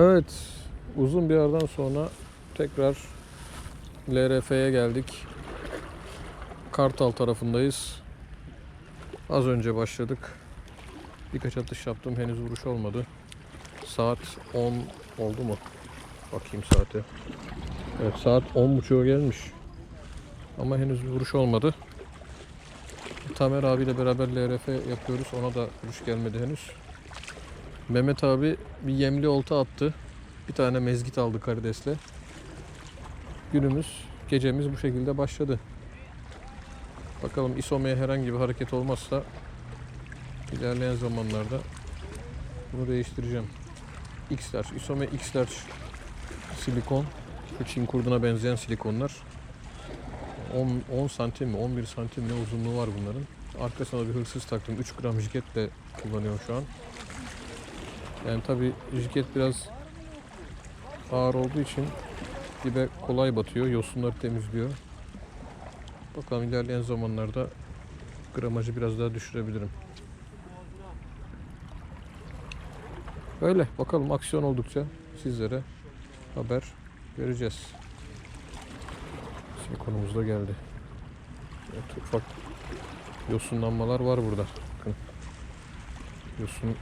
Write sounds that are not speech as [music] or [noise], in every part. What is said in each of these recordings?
Evet, uzun bir aradan sonra tekrar LRF'ye geldik. Kartal tarafındayız. Az önce başladık. Birkaç atış yaptım, henüz vuruş olmadı. Saat 10 oldu mu? Bakayım saate. Evet, saat 10.30'a gelmiş. Ama henüz vuruş olmadı. Tamer abiyle beraber LRF yapıyoruz. Ona da vuruş gelmedi henüz. Mehmet abi bir yemli olta attı. Bir tane mezgit aldı karidesle. Günümüz, gecemiz bu şekilde başladı. Bakalım isomeye herhangi bir hareket olmazsa ilerleyen zamanlarda bunu değiştireceğim. X'ler, isome X'ler silikon. Şu Çin kurduna benzeyen silikonlar. 10, 10 santim mi 11 santim ne uzunluğu var bunların. Arkasına bir hırsız taktım. 3 gram jiketle kullanıyorum şu an. Yani tabi jiket biraz ağır olduğu için dibe kolay batıyor. Yosunları temizliyor. Bakalım ilerleyen zamanlarda gramajı biraz daha düşürebilirim. Öyle bakalım aksiyon oldukça sizlere haber vereceğiz. Silikonumuz da geldi. Evet, ufak yosunlanmalar var burada. Bakın. Yosun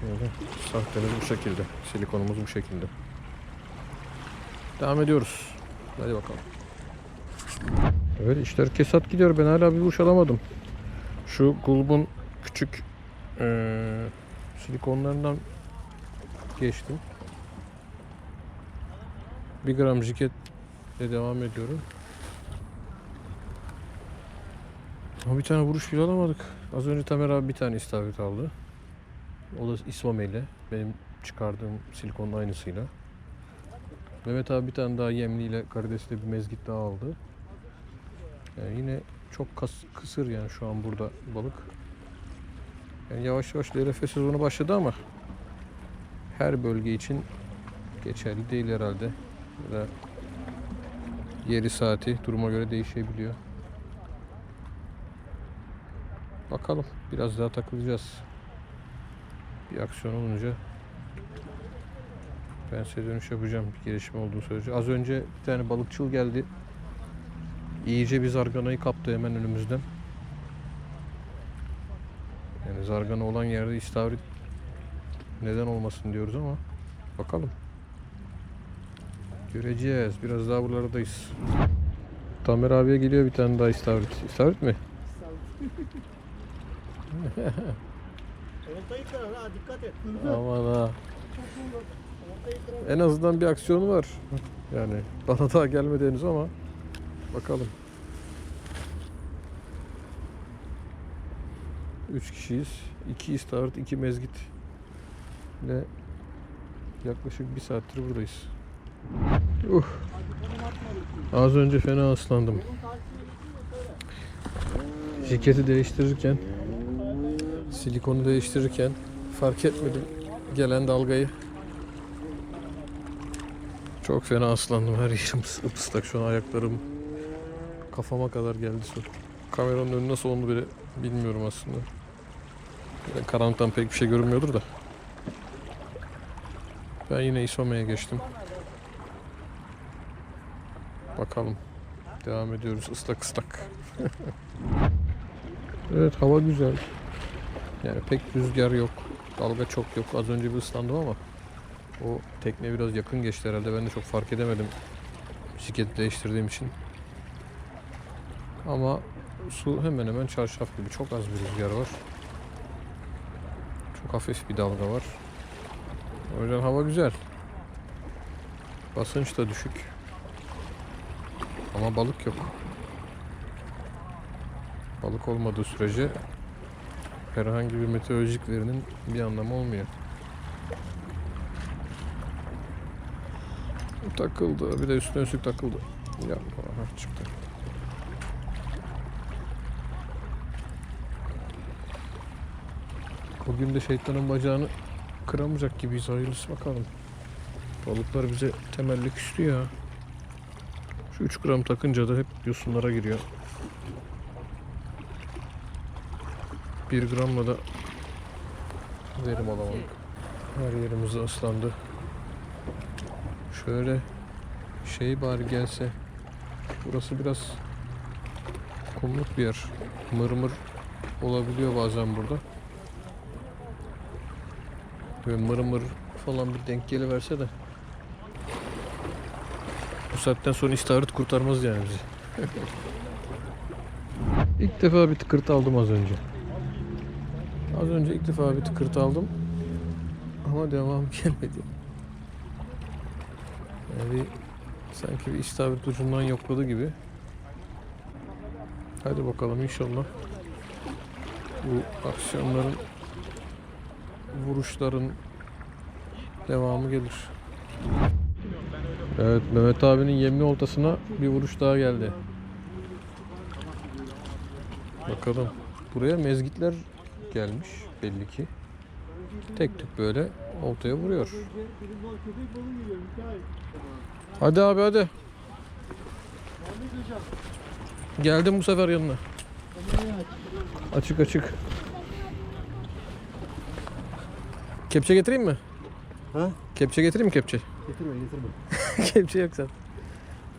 Şöyle sahtemiz bu şekilde. Silikonumuz bu şekilde. Devam ediyoruz. Hadi bakalım. Evet işler kesat gidiyor. Ben hala bir vuruş alamadım. Şu kulbun küçük eee, silikonlarından geçtim. Bir gram jiketle devam ediyorum. Ama bir tane vuruş bile alamadık. Az önce Tamer abi bir tane istavrit aldı. O da İsmame ile. Benim çıkardığım silikonun aynısıyla. Mehmet abi bir tane daha yemliyle karidesli bir mezgit daha aldı. Yani yine çok kas, kısır yani şu an burada balık. Yani yavaş yavaş LRF sezonu başladı ama her bölge için geçerli değil herhalde. Ya da yeri saati duruma göre değişebiliyor. Bakalım biraz daha takılacağız. Bir aksiyon olunca ben size dönüş yapacağım bir gelişme olduğu sürece. Az önce bir tane balıkçıl geldi. İyice bir zarganayı kaptı hemen önümüzden. Yani zargana olan yerde istavrit neden olmasın diyoruz ama bakalım. Göreceğiz. Biraz daha buralardayız. Tamer abiye geliyor bir tane daha istavrit. İstavrit mi? [laughs] Oltayı. Aman ha. En azından bir aksiyonu var. Yani bana daha gelmedi henüz ama bakalım. Üç kişiyiz. İki istavrit, iki mezgit ile yaklaşık bir saattir buradayız. Uh, az önce fena ıslandım. Jiketi değiştirirken, silikonu değiştirirken fark etmedim gelen dalgayı. Çok fena ıslandım. Her yerim ıslak şu an ayaklarım kafama kadar geldi su. Kameranın önü nasıl oldu bile bilmiyorum aslında. De karanlıktan pek bir şey görünmüyordur da. Ben yine Isome'ye geçtim. Bakalım. Devam ediyoruz ıslak ıslak. [laughs] evet hava güzel. Yani pek rüzgar yok. Dalga çok yok. Az önce bir ıslandım ama o tekne biraz yakın geçti herhalde. Ben de çok fark edemedim. Bisiklet değiştirdiğim için. Ama su hemen hemen çarşaf gibi. Çok az bir rüzgar var. Çok hafif bir dalga var. O yüzden hava güzel. Basınç da düşük. Ama balık yok. Balık olmadığı sürece herhangi bir meteorolojik verinin bir anlamı olmuyor. Takıldı. Bir de üstüne üstlük takıldı. Ya aha, çıktı. Bugün de şeytanın bacağını kıramayacak gibiyiz. Hayırlısı bakalım. Balıklar bize temelli küstü ya. Şu 3 gram takınca da hep yosunlara giriyor. 1 gramla da verim alamadık. Her yerimiz ıslandı. Şöyle şey bari gelse. Burası biraz kumluk bir yer. Mırmır olabiliyor bazen burada. Böyle mırmır falan bir denk geliverse de. Bu saatten sonra istavrit kurtarmaz yani bizi. [laughs] İlk defa bir tıkırt aldım az önce. Az önce ilk defa bir tıkırt aldım. Ama devam [laughs] gelmedi. Yani bir, sanki bir istavrit ucundan yokladı gibi. Hadi bakalım inşallah. Bu aksiyonların vuruşların devamı gelir. Evet Mehmet abinin yemli oltasına bir vuruş daha geldi. Bakalım. Buraya mezgitler gelmiş belli ki. Tek tük böyle oltaya vuruyor. Hadi abi hadi. Geldim bu sefer yanına. Açık açık. Kepçe getireyim mi? Ha? Kepçe getireyim mi kepçe? Getirme getirme. [laughs] kepçe yok sen.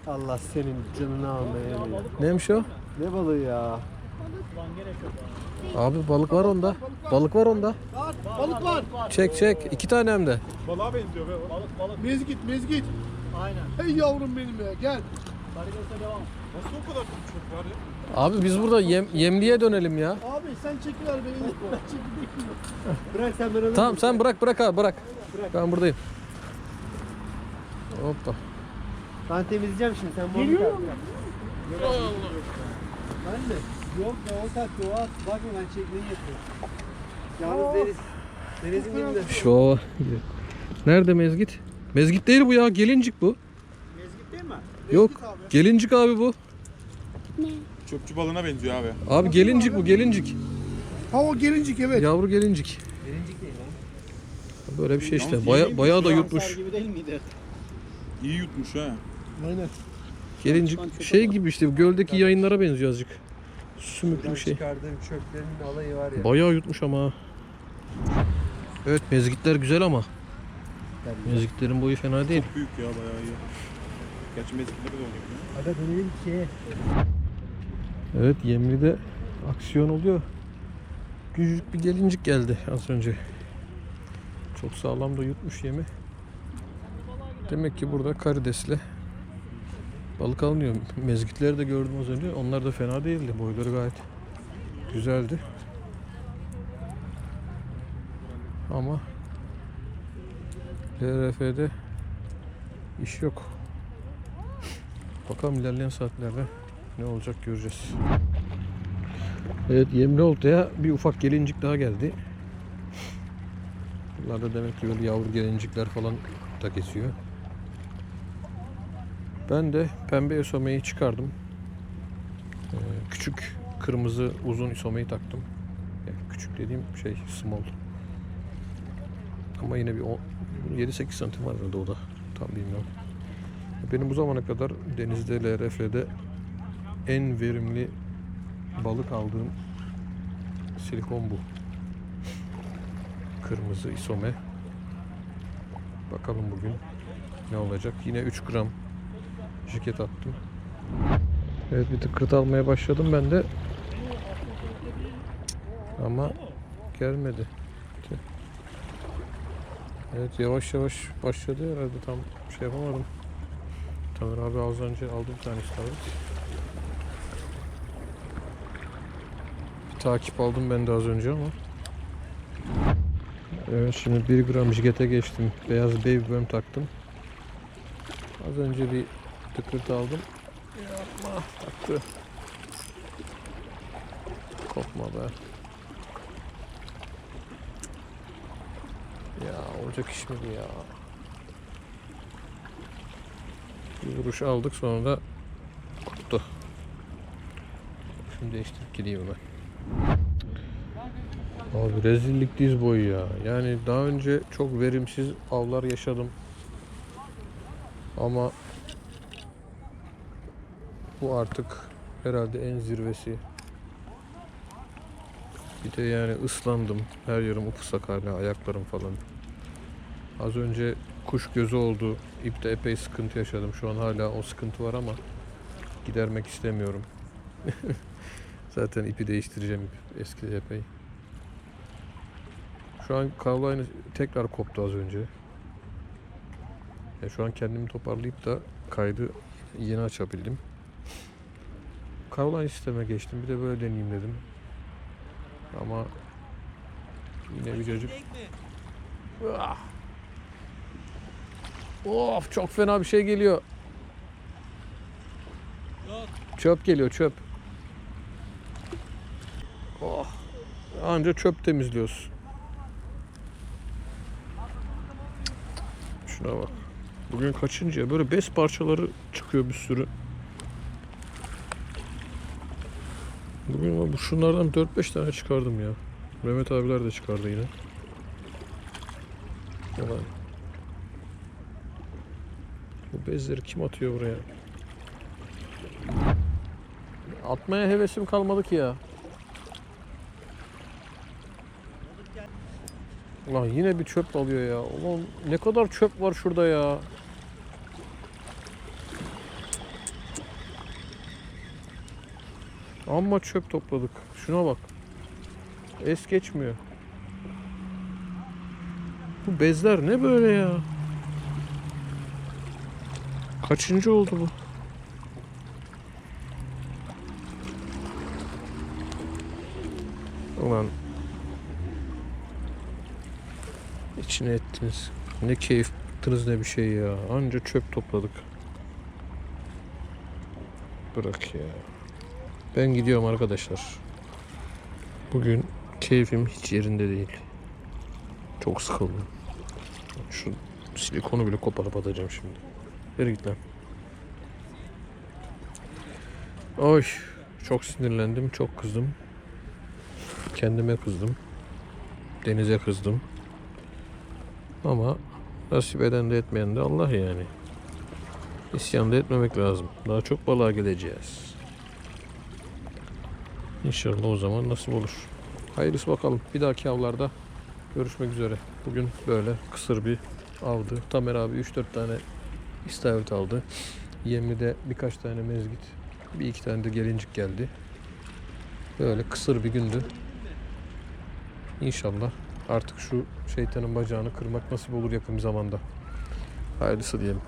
Allah senin canını almaya ya. Neymiş o? Ne balığı ya? Abi balık var onda. Balık var onda. Balık var. Çek çek. iki tane hem de. Balığa benziyor be. Balık balık. Mezgit mezgit. Aynen. Hey yavrum benim ya gel. Nasıl o kadar çok var ya? Abi biz burada yem, yemliğe dönelim ya. Abi sen çekiver beni. [laughs] Bırak sen beni. Tamam sen bırak bırak abi bırak. Ben buradayım. Hoppa. Ben temizleyeceğim şimdi sen balık Geliyor mu? Ben mi? Yok ya o taktı o at. Bakma ben çekmeyi yapıyorum. Yalnız deniz. Denizin dibinde. Şu Nerede mezgit? Mezgit değil bu ya. Gelincik bu. Mezgit değil mi? Yok. Gelincik abi bu. Çöpçü balığına benziyor abi. Abi gelincik bu gelincik. Ha o gelincik evet. Yavru gelincik. Gelincik değil lan. Böyle bir şey işte. Baya, bayağı da yutmuş. gibi değil miydi? İyi yutmuş ha. Aynen. Gelincik şey gibi işte göldeki yayınlara benziyor azıcık. Sümüklü bir şey. çıkardığım çöplerin alayı var ya. Bayağı yutmuş ama. Evet mezgitler güzel ama. Mezgitlerin boyu fena değil. Çok büyük ya bayağı iyi. Gerçi mezgitleri de oluyor. Aga dönelim şeye. Evet Yemli'de aksiyon oluyor. Küçücük bir gelincik geldi az önce. Çok sağlam da yutmuş yemi. Demek ki burada karidesle balık alınıyor. Mezgitleri de gördüm az önce. Onlar da fena değildi. Boyları gayet güzeldi. Ama LRF'de iş yok. Bakalım ilerleyen saatlerde ne olacak göreceğiz. Evet Yemli Olta'ya bir ufak gelincik daha geldi. Bunlar da demek ki böyle yavru gelincikler falan da kesiyor. Ben de pembe isomeyi çıkardım. Ee, küçük kırmızı uzun isomeyi taktım. Yani küçük dediğim şey small. Ama yine bir on- 7-8 santim var herhalde o da. Tam bilmiyorum. Benim bu zamana kadar denizde LRF'de en verimli balık aldığım silikon bu. Kırmızı isome. Bakalım bugün ne olacak. Yine 3 gram jiket attım. Evet bir tıkırt almaya başladım ben de. Ama gelmedi. Evet yavaş yavaş başladı herhalde tam şey yapamadım. Tamer abi az önce aldı bir tane istavrit. Bir takip aldım ben de az önce ama. Evet şimdi 1 gram jigete geçtim. Beyaz baby worm taktım. Az önce bir tıkırt aldım. Yapma taktı. Kopma be. Ya olacak iş mi bu ya? Bir vuruş aldık sonra da koptu. Şimdi değiştirip gideyim ben. Abi rezillik diz boyu ya. Yani daha önce çok verimsiz avlar yaşadım. Ama bu artık herhalde en zirvesi. Bir de yani ıslandım. Her yerim ıslak hala ayaklarım falan. Az önce kuş gözü oldu. İpte epey sıkıntı yaşadım. Şu an hala o sıkıntı var ama gidermek istemiyorum. [laughs] Zaten ipi değiştireceğim. Eski epey. Şu an kavlayını tekrar koptu az önce. Ya şu an kendimi toparlayıp da kaydı yeni açabildim. Kavline sisteme geçtim. Bir de böyle deneyeyim dedim. Ama yine bir çocuk. Ah! Of çok fena bir şey geliyor. Çöp geliyor çöp. Oh. Anca çöp temizliyoruz. Şuna bak. Bugün kaçıncı ya? Böyle bez parçaları çıkıyor bir sürü. Bugün bu şunlardan 4-5 tane çıkardım ya. Mehmet abiler de çıkardı yine. Ulan. Bu bezleri kim atıyor buraya? Atmaya hevesim kalmadı ki ya. Ulan yine bir çöp alıyor ya. Ulan ne kadar çöp var şurada ya. Amma çöp topladık. Şuna bak. Es geçmiyor. Bu bezler ne böyle ya? Kaçıncı oldu bu? Ulan içine ettiniz. Ne keyif yaptınız ne bir şey ya. Anca çöp topladık. Bırak ya. Ben gidiyorum arkadaşlar. Bugün keyfim hiç yerinde değil. Çok sıkıldım. Şu silikonu bile koparıp atacağım şimdi. Ver git lan. Oy. Çok sinirlendim. Çok kızdım. Kendime kızdım. Denize kızdım. Ama nasip eden de etmeyen de Allah yani. İsyan da etmemek lazım. Daha çok balığa geleceğiz. İnşallah o zaman nasip olur. Hayırlısı bakalım. Bir dahaki avlarda görüşmek üzere. Bugün böyle kısır bir avdı. Tamer abi 3-4 tane istavrit aldı. Yemli'de birkaç tane mezgit. Bir iki tane de gelincik geldi. Böyle kısır bir gündü. İnşallah artık şu şeytanın bacağını kırmak nasip olur yakın zamanda. Hayırlısı diyelim.